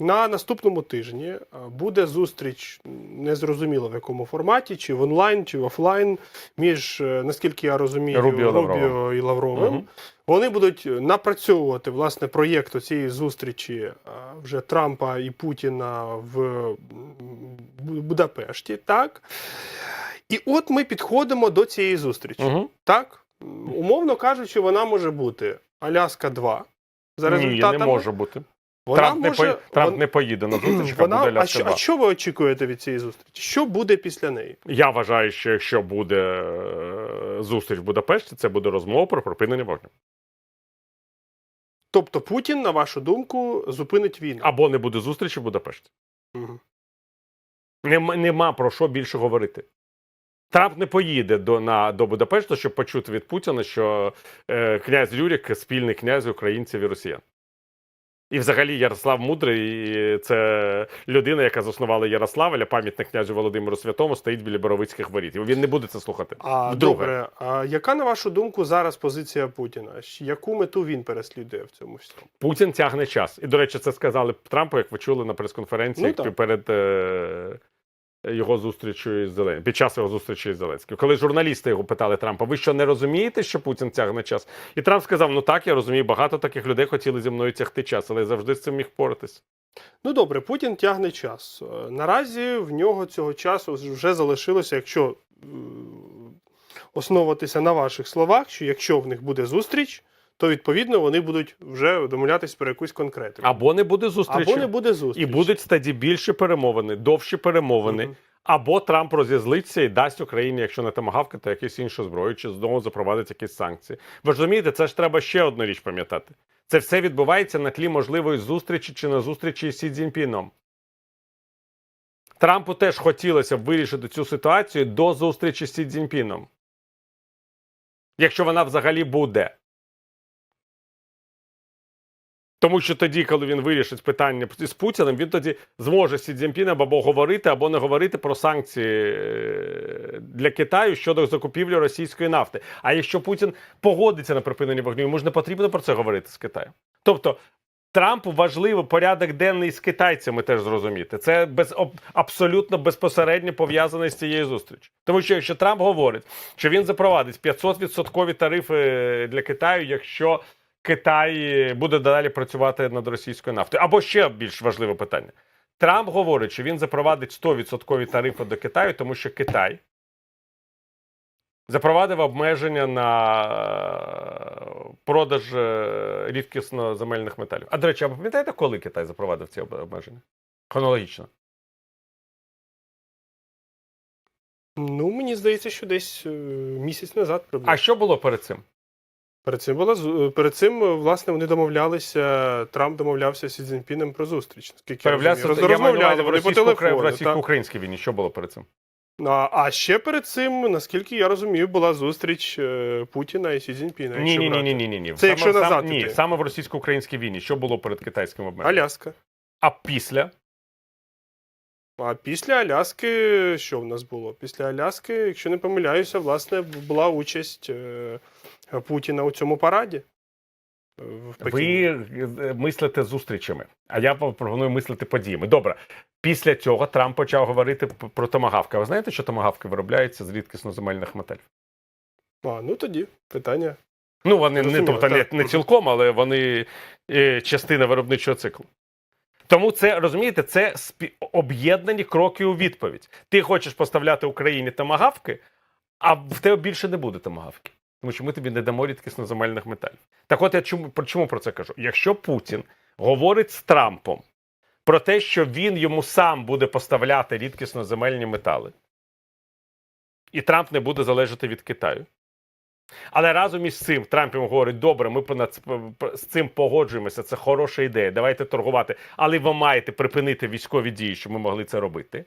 На наступному тижні е, буде зустріч незрозуміло в якому форматі, чи в онлайн, чи в офлайн, між, е, наскільки я розумію, Рубіо Рубіо, Лавровим. і Лавровим. Мгм. Вони будуть напрацьовувати власне проєкт цієї зустрічі е, вже Трампа і Путіна в Будапешті. Так? І от ми підходимо до цієї зустрічі. Угу. Так? Умовно кажучи, вона може бути Аляска 2. За Ні, результатами. не може бути. Вона Трамп, може, не, по... Трамп вон- не поїде на зустріч, вона, буде а, що, а що ви очікуєте від цієї зустрічі? Що буде після неї? Я вважаю, що якщо буде е, зустріч в Будапешті, це буде розмова про припинення вогню. Тобто Путін, на вашу думку, зупинить війну. Або не буде зустрічі в Будапешті. Мгм. Нема, нема про що більше говорити. Трамп не поїде до, на, до Будапешта, щоб почути від Путіна, що е, князь Рюрік спільний князь українців і росіян. І взагалі Ярослав Мудрий це людина, яка заснувала Ярославля, пам'ятник князю Володимиру Святому, стоїть біля Боровицьких воріт. Він не буде це слухати. А Вдруге. добре, а яка на вашу думку зараз позиція Путіна? Яку мету він переслідує в цьому всьому? Путін тягне час. І, до речі, це сказали Трампу, як ви чули на прес-конференції Ну, перед е, його зустрічю із Зеленським, під час його зустрічі із Зеленським. Коли журналісти його питали Трампа, ви що не розумієте, що Путін тягне час? І Трамп сказав: Ну так, я розумію, багато таких людей хотіли зі мною тягти час, але я завжди з цим міг впоратись. Ну добре, Путін тягне час. Е, Наразі в нього цього часу вже залишилося, якщо е, основуватися на ваших словах, що якщо в них буде зустріч, то відповідно вони будуть вже домовлятись про якусь конкретику. Або не буде зустрічі. Або не буде зустрічі. І будуть тоді більші перемовини, довші перемовини. Мгм. Або Трамп розізлиться і дасть Україні, якщо не томагавка, то якусь іншу зброю, чи знову запровадить якісь санкції. Ви ж розумієте, це ж треба ще одну річ пам'ятати. Це все відбувається на тлі можливої зустрічі чи на зустрічі із Сі Цзіньпіном. Трампу теж хотілося б вирішити цю ситуацію до зустрічі з Сі Цзіньпіном. Якщо вона взагалі буде. Тому що тоді, коли він вирішить питання з Путіним, він тоді зможе Сі Цзіньпіном або говорити, або не говорити про санкції е, для Китаю щодо закупівлі російської нафти. А якщо Путін погодиться на припинення вогню, йому ж не потрібно про це говорити з Китаєм. Тобто Трампу важливо порядок денний з китайцями теж зрозуміти. Це без абсолютно безпосередньо пов'язане з цією зустрічю. Тому що якщо Трамп говорить, що він запровадить 500% тарифи для Китаю, якщо Китай буде далі працювати над російською нафтою, або ще більш важливе питання. Трамп говорить, що він запровадить 100% тарифи до Китаю, тому що Китай запровадив обмеження на е, продаж е, рідкісно земельних металів. А до речі, а ви пам'ятаєте, коли Китай запровадив ці обмеження? Хронологічно. Ну, мені здається, що десь е, місяць назад приблизно. А що було перед цим? Перед цим була перед цим, е, власне, вони домовлялися. Трамп домовлявся з Сі Цзіньпіном про зустріч. Увазі розмовляли вони по телефону. в російсько-українській війні. Що було перед цим? А, а ще перед цим, наскільки я розумію, була зустріч е, Путіна і Сі Цзіньпіна. Ні, ні, ні, ні, ні, ні. Це якщо саме, назад ні, іти. саме в російсько-українській війні. Що було перед китайським обмеженням? Аляска. А після? А після Аляски, що в нас було? Після Аляски, якщо не помиляюся, власне, була участь е, Путіна у цьому параді. е. Ви е, мислите зустрічами, а я вам пропоную мислити подіями. Добре. Після цього Трамп почав говорити про томагавки. А ви знаєте, що томагавки виробляються з рідкісно-земельних металів? А, ну тоді питання. Ну, вони не, тобто, не, не цілком, але вони е, частина виробничого циклу. Тому це розумієте, це спі- об'єднані кроки у відповідь. Ти хочеш поставляти Україні томагавки, а в тебе більше не буде томагавки. Тому що ми тобі не дамо рідкісно-земельних металів. Так от я чому, про- чому про це кажу? Якщо Путін говорить з Трампом про те, що він йому сам буде поставляти рідкісно-земельні метали, і Трамп не буде залежати від Китаю. Але разом із цим Трамп йому говорить: добре, ми понад з цим погоджуємося, це хороша ідея. Давайте торгувати. Але ви маєте припинити військові дії, щоб ми могли це робити.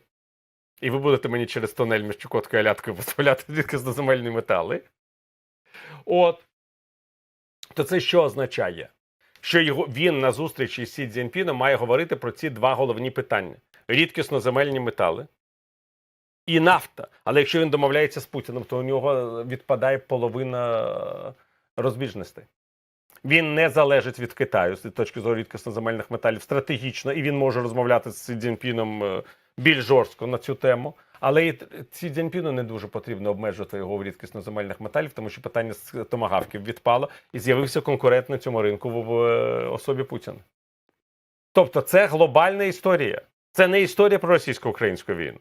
І ви будете мені через тунель між Чукоткою і Аляткою поставляти рідкісно-земельні метали. От. То це що означає? Що його, він на зустрічі з Сі Цзіньпіном має говорити про ці два головні питання: рідкісно-земельні метали і нафта. Але якщо він домовляється з Путіним, то у нього відпадає половина розбіжностей. Він не залежить від Китаю з точки зору рідкісно-земельних металів стратегічно, і він може розмовляти з Сі Цзіньпіном е, більш жорстко на цю тему. Але і Сі Цзіньпіну не дуже потрібно обмежувати його в рідкісно-земельних металів, тому що питання з томагавків відпало і з'явився конкурент на цьому ринку в, особі Путіна. Тобто, це глобальна історія. Це не історія про російсько-українську війну.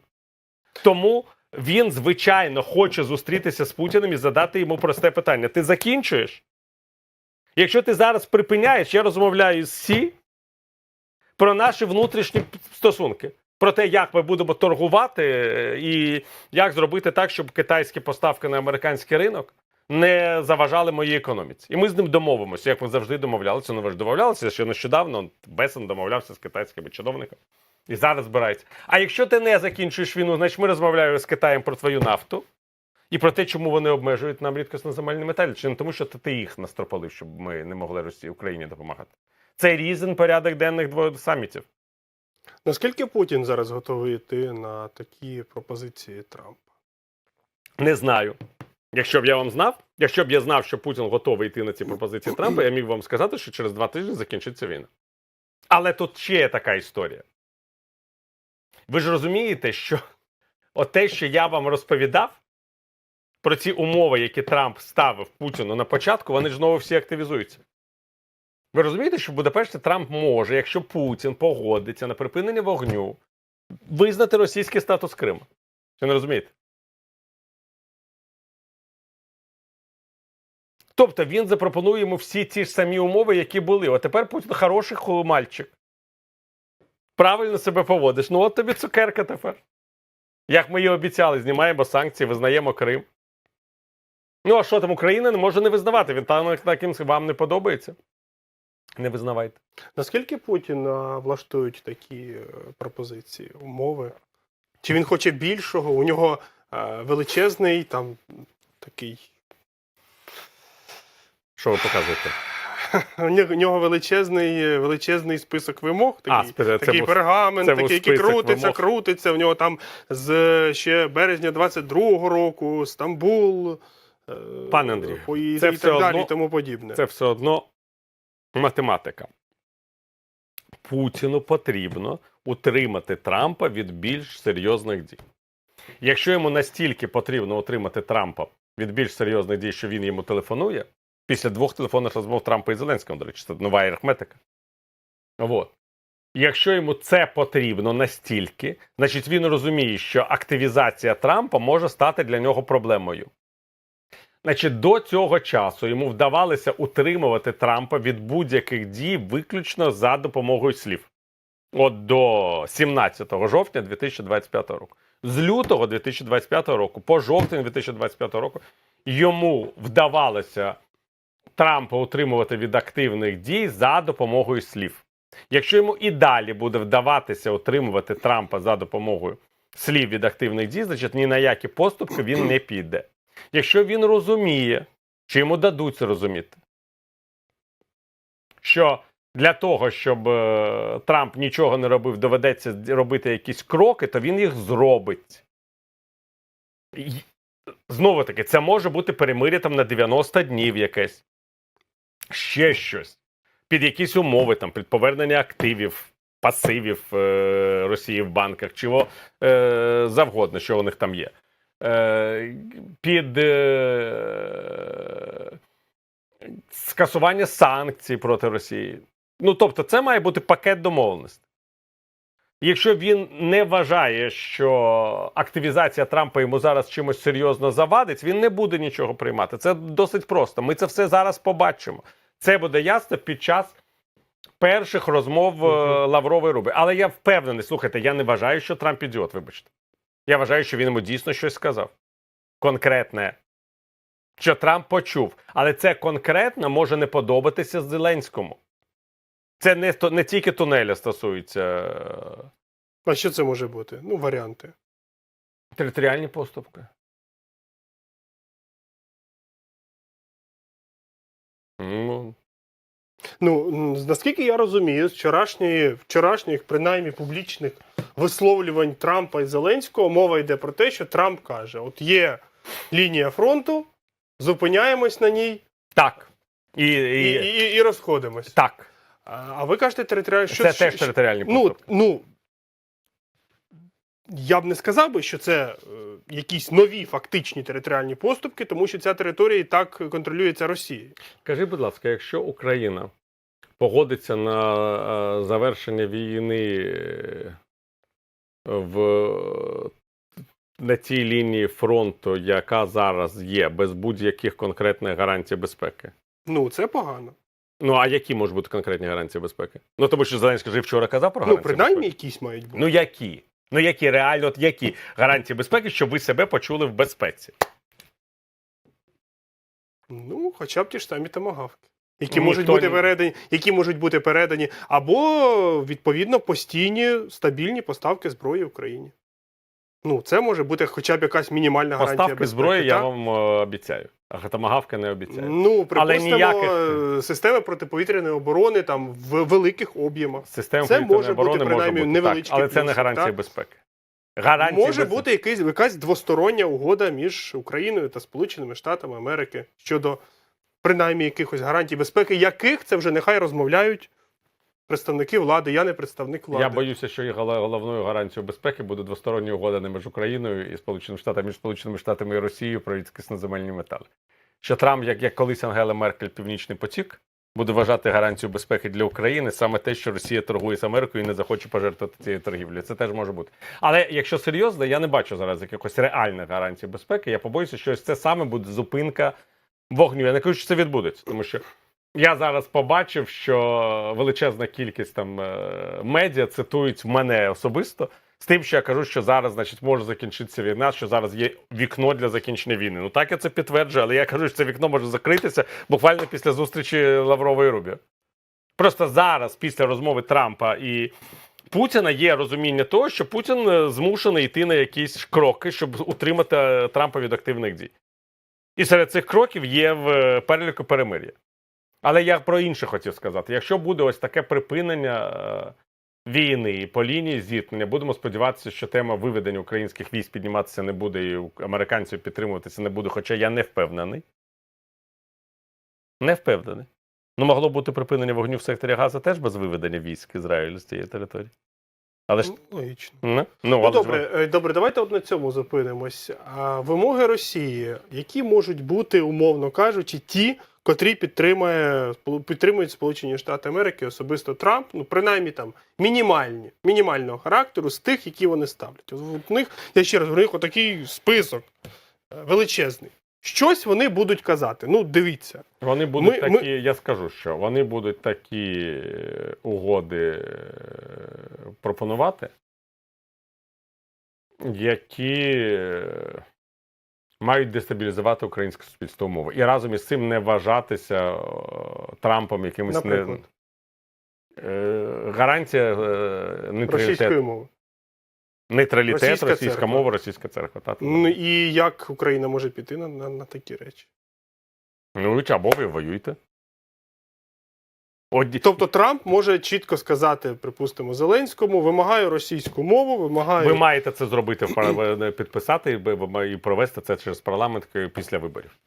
Тому він, звичайно, хоче зустрітися з Путіним і задати йому просте питання: ти закінчуєш? Якщо ти зараз припиняєш, я розмовляю з Сі про наші внутрішні стосунки, про те, як ми будемо торгувати е, і як зробити так, щоб китайські поставки на американський ринок не заважали моїй економіці. І ми з ним домовимося, як ми завжди домовлялися. Ну ви ж домовлялися, що нещодавно Бесен домовлявся з китайськими чиновниками. І зараз збирається. А якщо ти не закінчуєш війну, значить ми розмовляємо з Китаєм про твою нафту і про те, чому вони обмежують нам рідкісно-земельні металі. Чи не тому, що ти їх настропалив, щоб ми не могли Росії Україні допомагати? Це різен порядок денних двох самітів. Наскільки Путін зараз готовий йти на такі пропозиції Трампа? Не знаю. Якщо б я вам знав, якщо б я знав, що Путін готовий йти на ці пропозиції Трампа, я міг вам сказати, що через два тижні закінчиться війна. Але тут ще є така історія. Ви ж розумієте, що те, що я вам розповідав про ці умови, які Трамп ставив Путіну на початку, вони ж знову всі активізуються. Ви розумієте, що в Будапешті Трамп може, якщо Путін погодиться на припинення вогню, визнати російський статус Криму. Чи не розумієте? Тобто він запропонує йому всі ті ж самі умови, які були. От тепер Путін хороший мальчик. Правильно себе поводиш. Ну от тобі цукерка тепер. Як ми і обіцяли, знімаємо санкції, визнаємо Крим. Ну, а що там Україна не може не визнавати? Він там таким вам не подобається. Не визнавайте. Наскільки Путін влаштують такі е, пропозиції, умови? Чи він хоче більшого? У нього е, величезний там такий. Що ви показуєте? У нього, величезний, величезний список вимог. Такий, спи- це такий був- пергамент, це такий, який крутиться, вимог. крутиться. У нього там з ще березня 22-го року, Стамбул. е, Пане Андрію, і, це і все так далі, одно- і тому подібне. Це все одно математика. Путіну потрібно утримати Трампа від більш серйозних дій. Якщо йому настільки потрібно утримати Трампа від більш серйозних дій, що він йому телефонує, після двох телефонних розмов Трампа і Зеленського, до речі, це нова арифметика. От. Якщо йому це потрібно настільки, значить він розуміє, що активізація Трампа може стати для нього проблемою. Значить, до цього часу йому вдавалося утримувати Трампа від будь-яких дій виключно за допомогою слів. От до 17 жовтня 2025 року. З лютого 2025 року по жовтень 2025 року йому вдавалося Трампа утримувати від активних дій за допомогою слів. Якщо йому і далі буде вдаватися утримувати Трампа за допомогою слів від активних дій, значить ні на які поступки він не піде. Якщо він розуміє, чи йому дадуть це розуміти, що для того, щоб е, Трамп нічого не робив, доведеться робити якісь кроки, то він їх зробить. Знову таки, це може бути перемир'я там на 90 днів якесь. Ще щось. Під якісь умови, там, під повернення активів, пасивів е, Росії в банках, чого е, завгодно, що у них там є. Е, під е, скасування санкцій проти Росії. Ну, тобто, це має бути пакет домовленостей. Якщо він не вважає, що активізація Трампа йому зараз чимось серйозно завадить, він не буде нічого приймати. Це досить просто. Ми це все зараз побачимо. Це буде ясно під час перших розмов Лаврова і Руби. Але я впевнений, слухайте, я не вважаю, що Трамп ідіот, вибачте. Я вважаю, що він йому дійсно щось сказав. Конкретне. Що Трамп почув. Але це конкретно може не подобатися Зеленському. Це не, не тільки тунеля стосується е, А що це може бути? Ну, варіанти. територіальні поступки. Ну, наскільки я розумію, з вчорашньої, вчорашніх, принаймні, публічних висловлювань Трампа і Зеленського мова йде про те, що Трамп каже: от є лінія фронту, зупиняємось на ній, так. І, І, і... і, і розходимось. Так, А а ви кажете територіальні що, це що- теж територіальні ну, поступки. ну, я б не сказав би, що це е, якісь нові фактичні територіальні поступки, тому що ця територія і так контролюється Росією. Скажи, будь ласка, якщо Україна погодиться на е, завершення війни е, в, на цій лінії фронту, яка зараз є, без будь-яких конкретних гарантій безпеки. Ну, це погано. Ну, а які можуть бути конкретні гарантії безпеки? Ну, тому що Зеленський же вчора казав про Ну, принаймні, безпеки. якісь мають бути. Ну, які? Ну, які реально, от які гарантії безпеки, щоб ви себе почули в безпеці? Ну, хоча б ті ж самі томагавки. Які Ніхто можуть бути не- передані, які можуть бути передані, або відповідно постійні стабільні поставки зброї Україні. Ну, це може бути хоча б якась мінімальна гарантія Поставки безпеки. зброї я так? вам е, обіцяю. А томагавки не обіцяю. Ну, припустимо, ніяких- е, системи протиповітряної оборони там в великих об'ємах. Система Це може бути, оборони може принаймні, бути, так, але це не гарантія так? безпеки. Гарантії Може без- бути якийсь, якась двостороння угода між Україною та Сполученими Штатами Америки щодо принаймні якихось гарантій безпеки, яких це вже нехай розмовляють представники влади. Я не представник влади. Я боюся, що і головною гарантією безпеки буде двостороння угода між Україною і Сполученими Штатами, між Сполученими Штатами і Росією про рідкісноземельні метали. Що Трамп, як, як колись Ангела Меркель, Північний потік, буде вважати гарантію безпеки для України саме те, що Росія торгує з Америкою і не захоче пожертвувати цією торгівлею. Це теж може бути. Але якщо серйозно, я не бачу зараз якихось реальних гарантій безпеки. Я побоюся, що ось це саме буде зупинка вогню. Я не кажу, що це відбудеться, тому що я зараз побачив, що величезна кількість там е, медіа цитують мене особисто з тим, що я кажу, що зараз, значить, може закінчитися війна, що зараз є вікно для закінчення війни. Ну так я це підтверджую, але я кажу, що це вікно може закритися буквально після зустрічі Лаврова і Рубіо. Просто зараз, після розмови Трампа і Путіна, є розуміння того, що Путін е, змушений йти на якісь кроки, щоб утримати е, Трампа від активних дій. І серед цих кроків є в е, переліку перемир'я. Але я про інше хотів сказати: якщо буде ось таке припинення е, війни по лінії зіткнення, будемо сподіватися, що тема виведення українських військ підніматися не буде і американців підтримуватися не буде, хоча я не впевнений. Не впевнений. Ну, могло бути припинення вогню в секторі Газа теж без виведення військ Ізраїлю з цієї території. Але ж Ну, Логічно. ну, ну, Ну, але добре, е, добре, давайте от на цьому зупинимось. А вимоги Росії, які можуть бути, умовно кажучи, ті, котрі підтримує, підтримують Сполучені Штати Америки, особисто Трамп, ну принаймні там мінімальні, мінімального характеру з тих, які вони ставлять. У них, я ще раз, них отакий список е, величезний. Щось вони будуть казати. Ну, дивіться. Вони будуть Ми- такі, ми- я скажу, що вони будуть такі е, угоди е, пропонувати, які е, мають дестабілізувати українське суспільство умови. І разом із цим не вважатися Трампом якимось Наприклад, е, гарантія нейтралітету. російської мови. Нейтралітет, Російська російська, церква. мова, російська церква. Та, та, Ну і як Україна може піти на, на, на такі речі? Ну, і або ви воюєте. От, Тобто Трамп може чітко сказати, припустимо, Зеленському, вимагаю російську мову, вимагаю. Ви маєте це зробити, підписати і провести це через парламент після виборів.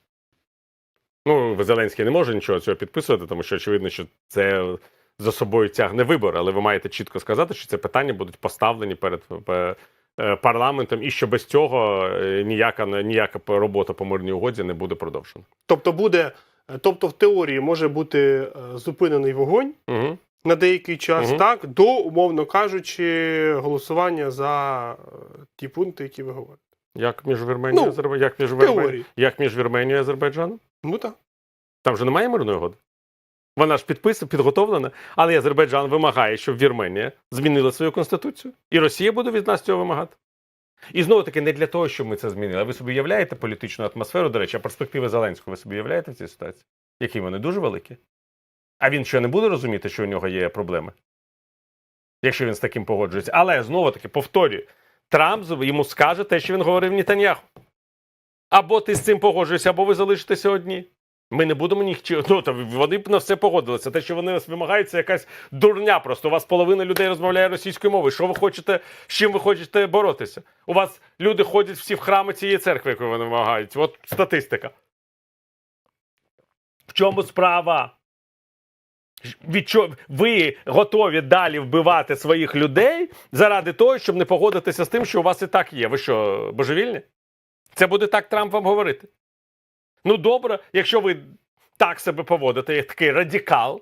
Ну, Зеленський не може нічого цього підписувати, тому що очевидно, що це за собою тягне вибори, але ви маєте чітко сказати, що це питання будуть поставлені перед е, е, парламентом, і що без цього е, ніяка ніяка робота по мирній угоді не буде продовжена. Тобто буде, тобто в теорії може бути е, зупинений вогонь Угу. на деякий час, Мгм. так, до, умовно кажучи, голосування за е, ті пункти, які ви говорите. Як між Вірменією Ну, Азербайджаном? Як між В як між Вірменією і Азербайджаном? Ну так. Там же немає мирної угоди. Вона ж підписана, підготовлена, але Азербайджан вимагає, щоб Вірменія змінила свою конституцію, і Росія буде від нас цього вимагати. І знову таки, не для того, щоб ми це змінили. Ви собі уявляєте політичну атмосферу, до речі, а перспективи Зеленського ви собі уявляєте в цій ситуації? Які вони дуже великі. А він що не буде розуміти, що у нього є проблеми? Якщо він з таким погоджується. Але знову таки повторюю: Трамп йому скаже те, що він говорив Нетаньяху. Або ти з цим погоджуєшся, або ви залишитеся одні. Ми не будемо ніхто. Ну, вони б на все погодилися. Те, що вони нас вимагають, це якась дурня. Просто у вас половина людей розмовляє російською мовою. Що ви хочете, з чим ви хочете боротися? У вас люди ходять всі в храми цієї церкви, яку вони вимагають. От статистика. В чому справа? Від чо... Ви готові далі вбивати своїх людей заради того, щоб не погодитися з тим, що у вас і так є. Ви що, божевільні? Це буде так Трамп вам говорити. Ну, добре, якщо ви так себе поводите, як такий радикал,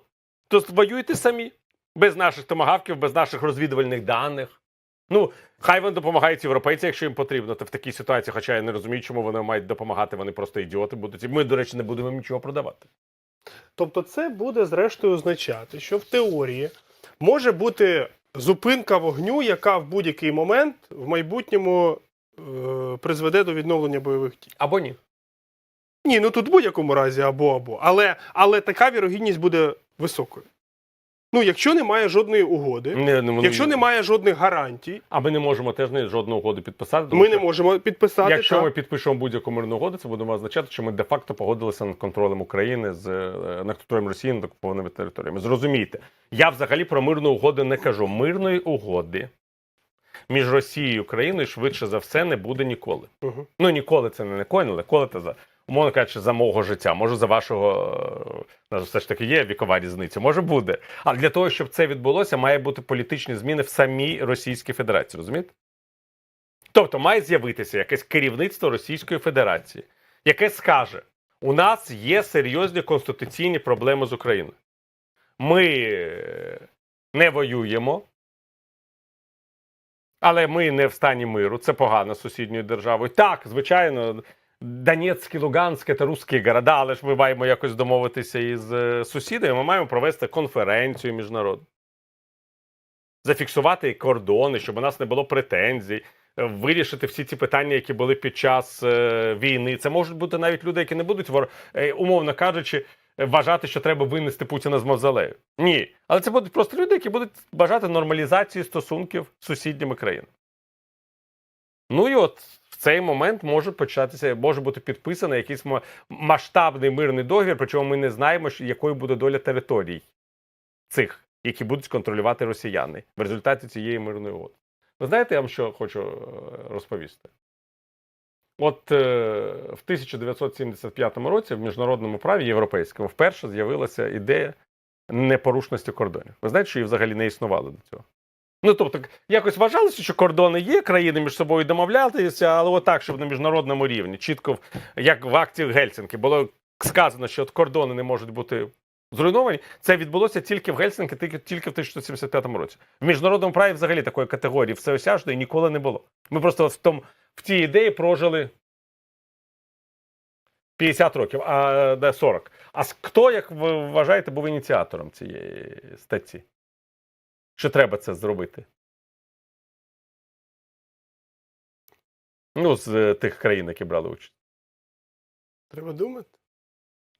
то воюйте самі. Без наших томагавків, без наших розвідувальних даних. Ну, хай вони допомагають європейці, якщо їм потрібно. То в такій ситуації, хоча я не розумію, чому вони мають допомагати, вони просто ідіоти будуть. І ми, до речі, не будемо їм нічого продавати. Тобто, це буде зрештою означати, що в теорії може бути зупинка вогню, яка в будь-який момент в майбутньому е, призведе до відновлення бойових дій. Або ні. Ні, ну тут в будь-якому разі або або. Але, але така вірогідність буде високою. Ну, якщо немає жодної угоди, Не, не, якщо немає жодних гарантій, А ми не можемо теж не, жодну угоду підписати. тому ми що не можемо підписати. Якщо так. ми підпишемо будь-яку мирну угоду, це буде означати, що ми де-факто погодилися над контролем України з е, над контролем Росії над окупованими територіями. Зрозумійте, я взагалі про мирну угоду не кажу. Мирної угоди між Росією і Україною швидше за все не буде ніколи. Мгм. Ну ніколи це не ніколи, але коли це за умовно кажучи, за мого життя, може за вашого е, все ж таки є вікова різниця, може буде. Але для того, щоб це відбулося, має бути політичні зміни в самій Російській Федерації. Розумієте? Тобто має з'явитися якесь керівництво Російської Федерації, яке скаже: у нас є серйозні конституційні проблеми з Україною. Ми е, не воюємо, але ми не в стані миру. Це погано сусідньою державою. Так, звичайно, Донецьк і Луганськ це русські города, але ж ми маємо якось домовитися із е, сусідами. Ми маємо провести конференцію міжнародну. Зафіксувати кордони, щоб у нас не було претензій, вирішити всі ці питання, які були під час е, війни. Це можуть бути навіть люди, які не будуть вор... е, умовно кажучи, вважати, що треба винести Путіна з мавзолею. Ні. Але це будуть просто люди, які будуть бажати нормалізації стосунків з сусідніми країнами. Ну і от цей момент може початися, може бути підписаний якийсь масштабний мирний договір, причому ми не знаємо, якою буде доля територій цих, які будуть контролювати росіяни в результаті цієї мирної угоди. Ви знаєте, я вам що хочу е, розповісти? От е, в 1975 році в міжнародному праві європейському вперше з'явилася ідея непорушності кордонів. Ви знаєте, що її взагалі не існувало до цього? Ну, тобто, якось вважалося, що кордони є, країни між собою домовлятися, але отак, щоб на міжнародному рівні, чітко, як в акті Гельсінки, було сказано, що от кордони не можуть бути зруйновані. Це відбулося тільки в Гельсінки, тільки, тільки в 1975 році. В міжнародному праві взагалі такої категорії всеосяжної ніколи не було. Ми просто в, тому, в цій ідеї прожили 50 років, а не 40. А хто, як ви вважаєте, був ініціатором цієї статті? Що треба це зробити? Ну, з е, тих країн, які брали участь. Треба думати.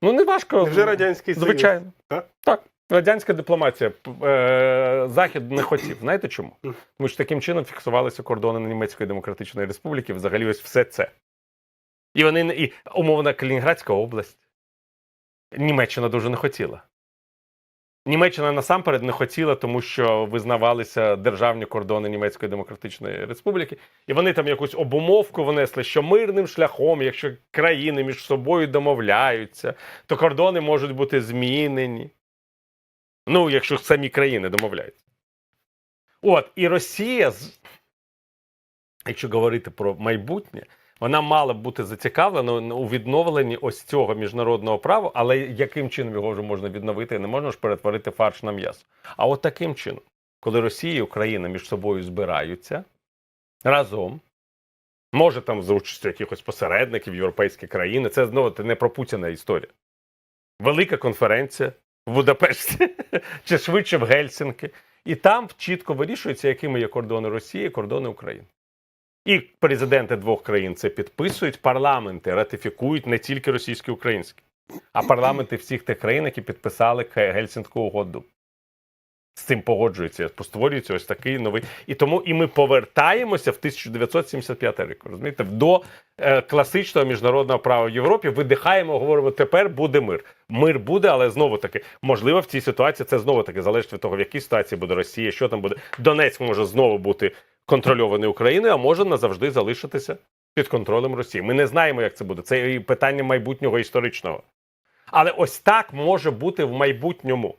Ну, не важко. Вже радянський Союз. Звичайно. Так? Так. Радянська дипломатія. Е, Захід не хотів. Знаєте чому? Тому що таким чином фіксувалися кордони Німецької Демократичної Республіки, взагалі ось все це. І вони і умовна Калінінградська область. Німеччина дуже не хотіла. Німеччина насамперед не хотіла, тому що визнавалися державні кордони Німецької Демократичної Республіки, і вони там якусь обумовку внесли, що мирним шляхом, якщо країни між собою домовляються, то кордони можуть бути змінені. Ну, якщо самі країни домовляються. От, і Росія, якщо говорити про майбутнє, вона мала б бути зацікавлена у відновленні ось цього міжнародного права, але яким чином його вже можна відновити? Не можна ж перетворити фарш на м'ясо. А от таким чином, коли Росія і Україна між собою збираються разом, може там за участю якихось посередників, європейські країни, це знову не про Путіна історія. Велика конференція в Будапешті чи швидше в Гельсінки. І там чітко вирішується, якими є кордони Росії, кордони України. І президенти двох країн це підписують, парламенти ратифікують не тільки російські українські, а парламенти всіх тих країн, які підписали Гельсінську угоду. З цим погоджуються, створюється ось такий новий. І тому і ми повертаємося в 1975 рік. Розумієте, до е, класичного міжнародного права в Європі. Видихаємо, говоримо, тепер буде мир. Мир буде, але знову таки, можливо, в цій ситуації це знову таки залежить від того, в якій ситуації буде Росія, що там буде. Донецьк може знову бути контрольований Україною, а може назавжди залишитися під контролем Росії. Ми не знаємо, як це буде. Це і питання майбутнього історичного. Але ось так може бути в майбутньому.